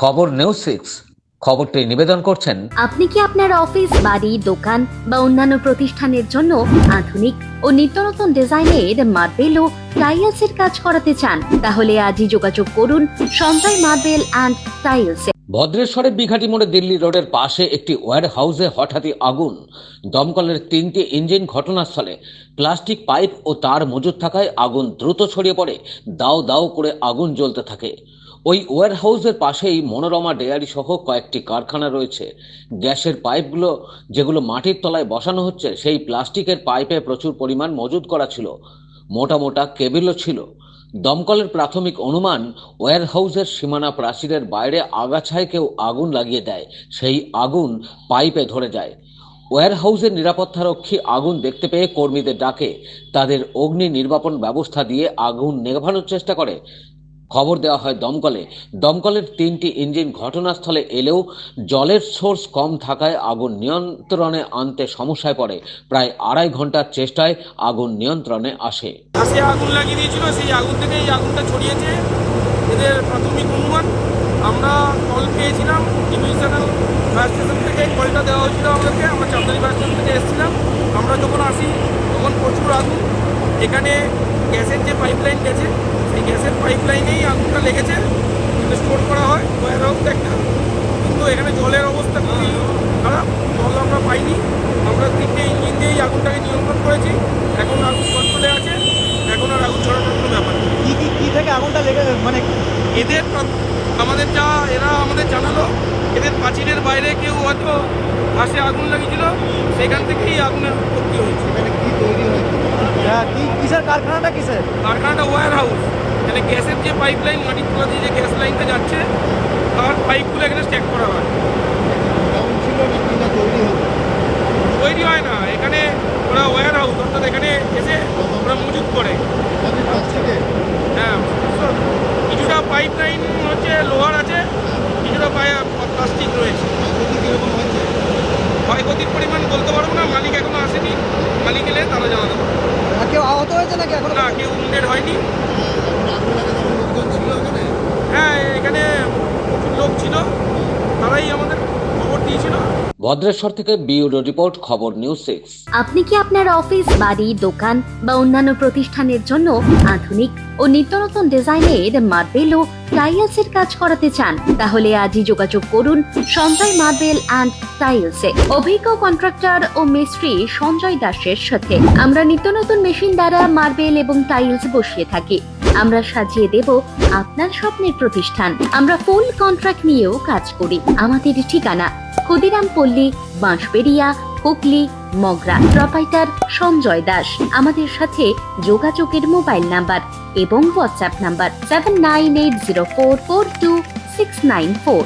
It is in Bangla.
খবর নিউজ সিক্স। খবরটি নিবেদন করছেন আপনি কি আপনার অফিস বাড়ি দোকান বা অন্যান্য প্রতিষ্ঠানের জন্য আধুনিক ও নিত্যনতুন ডিজাইনের মার্বেল ও টাইলসের কাজ করাতে চান? তাহলে আজই যোগাযোগ করুন সঞ্জয় মার্বেল অ্যান্ড টাইলস ভদ্রেশ্বরের বিঘাটি মোড়ে দিল্লি রোডের পাশে একটি ওয়্যার হাউসে হঠাৎই আগুন। দমকলের তিনটি ইঞ্জিন ঘটনাস্থলে প্লাস্টিক পাইপ ও তার মজুদ থাকায় আগুন দ্রুত ছড়িয়ে পড়ে। দাও দাও করে আগুন জ্বলতে থাকে। ওই ওয়্যার হাউসের পাশেই মনোরমা ডেয়ারি সহ কয়েকটি কারখানা রয়েছে। গ্যাসের পাইপগুলো যেগুলো মাটির তলায় বসানো হচ্ছে, সেই প্লাস্টিকের পাইপে প্রচুর পরিমাণ মজুদ করা ছিল। মোটা মোটা কেবিলও ছিল। দমকলের প্রাথমিক অনুমান ওয়্যার হাউসের সীমানা প্রাচীরের বাইরে আগাছায় কেউ আগুন লাগিয়ে দেয়, সেই আগুন পাইপে ধরে যায়। ওয়্যার হাউসের নিরাপত্তারক্ষী আগুন দেখতে পেয়ে কর্মীদের ডাকে। তাদের অগ্নি নির্বাপন ব্যবস্থা দিয়ে আগুন নেভানোর চেষ্টা করে। খবর দেওয়া হয় দমকলে। দমকলের তিনটি ইঞ্জিন ঘটনাস্থলে এলেও জলের সোর্স কম থাকায় আগুন নিয়ন্ত্রণে আনতে সমস্যায় পড়ে। প্রায় আড়াই ঘণ্টার চেষ্টায় আগুন নিয়ন্ত্রণে আসে। আগুন লাগিয়ে দিয়েছিল, সেই আগুন থেকে এই আগুনটা ছড়িয়েছে। এদের প্রাথমিক অনুমান, আমরা কল পেয়েছিলাম ডিভিশনাল ফায়ার স্টেশন থেকে কলটা দেওয়া হয়েছিল আমাদেরকে। আমরা চাঁদারি ফায়ার স্টেশন থেকে এসেছিলাম। আমরা যখন আসি, তখন প্রচুর আগুন। এখানে গ্যাসের যে পাইপলাইন গেছে সেই গ্যাসের পাইপ লাইনেই আগুনটা লেগেছে। স্টোর করা হয় ওয়ার হাউস একটা। কিন্তু এখানে জলের অবস্থা খুবই খারাপ জল আমরা পাইনি। আমরা তিনটে ইঞ্জিন দিয়েই আগুনটাকে নিয়ন্ত্রণ করেছি। এখন আগুন কন্ট্রোলে আছে এখন আর আগুন ছড়ানোর কোনো ব্যাপার কি কি কি থেকে আগুনটা লেগে মানে এদের আমাদের যা এরা আমাদের জানালো এদের প্রাচীরের বাইরে কেউ হয়তো ঘাসে আগুন লাগিয়েছিল সেখান থেকেই আগুনের উৎপত্তি হয়েছে? আহ, কি কিসের কারখানাটা কিসের? কারখানাটা ওয়্যার হাউস মানে গ্যাসের যে পাইপ লাইন মাটির তোলা দিয়ে যে গ্যাস লাইনটা যাচ্ছে তার পাইপগুলো এখানে স্ট্যাক করা হয়। তৈরি হয় না এখানে ওরা ওয়্যার হাউস অর্থাৎ এখানে এসে ওরা মজুত করে। হ্যাঁ কিছুটা পাইপ লাইন হচ্ছে লোহার আছে কিছুটা প্লাস্টিক রয়েছে। ক্ষয়ক্ষতির পরিমাণ বলতে পারব না মালিক এখনও আসেনি মালিক এলে তারা জানাতে পারবে। কেউ আহত হয়েছে নাকি এখন না কেউ উন্ডেড হয়নি হ্যাঁ এখানে প্রচুর লোক ছিল তারাই আমাদের খবর দিয়েছিল ভদ্রেশ্বর থেকে বিউরো রিপোর্ট, খবর নিউজ সিক্স। আপনি কি আপনার অফিস, বাড়ি, দোকান বা অন্যান্য প্রতিষ্ঠানের জন্য আধুনিক ও নিত্যনতুন ডিজাইনের মার্বেল ও টাইলসের কাজ করাতে চান? তাহলে আজই যোগাযোগ করুন সঞ্জয় মার্বেল অ্যান্ড টাইলসে। অভিজ্ঞ কন্ট্রাক্টর ও মিস্ত্রি সঞ্জয় দাসের সাথে। আমরা নিত্য নতুন মেশিন দ্বারা মার্বেল এবং টাইলস বসিয়ে থাকি। আমরা সাজিয়ে দেব আপনার স্বপ্নের প্রতিষ্ঠান। আমরা ফুল কন্ট্রাক্ট নিয়েও কাজ করি। আমাদের ঠিকানা ক্ষুদিরাম পল্লী বাঁশবেড়িয়া, হুগলি, মগরা। প্রপাইটার সঞ্জয় দাস। আমাদের সাথে যোগাযোগের মোবাইল নাম্বার এবং WhatsApp number seven nine eight zero four four two six nine four.